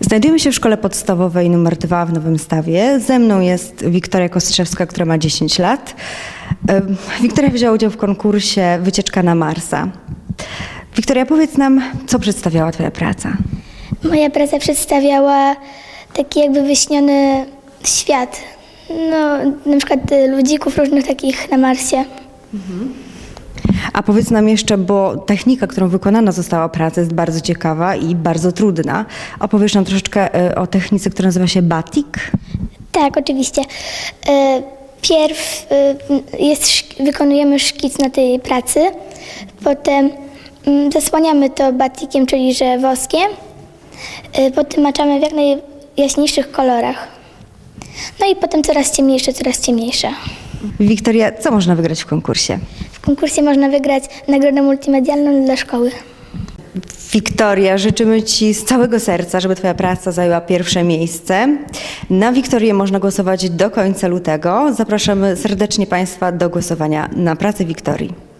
Znajdujemy się w szkole podstawowej numer 2 w Nowym Stawie. Ze mną jest Wiktoria Kostrzewska, która ma 10 lat. Wiktoria wzięła udział w konkursie Wycieczka na Marsa. Wiktoria, powiedz nam, co przedstawiała Twoja praca? Moja praca przedstawiała taki jakby wyśniony świat. No, na przykład y, ludzików różnych takich na Marsie. A powiedz nam jeszcze, bo technika, którą wykonana została praca jest bardzo ciekawa i bardzo trudna. Opowiesz nam troszeczkę y, o technice, która nazywa się batik? Tak, oczywiście. Y, Pierw y, jest, wykonujemy szkic na tej pracy, potem mm, zasłaniamy to batikiem, czyli że woskiem, potem maczamy w jak najjaśniejszych kolorach. No i potem coraz ciemniejsze, coraz ciemniejsze. Wiktoria, co można wygrać w konkursie? Konkursie można wygrać nagrodę multimedialną dla szkoły. Wiktoria, życzymy Ci z całego serca, żeby Twoja praca zajęła pierwsze miejsce. Na Wiktorię można głosować do końca lutego. Zapraszamy serdecznie Państwa do głosowania na pracę Wiktorii.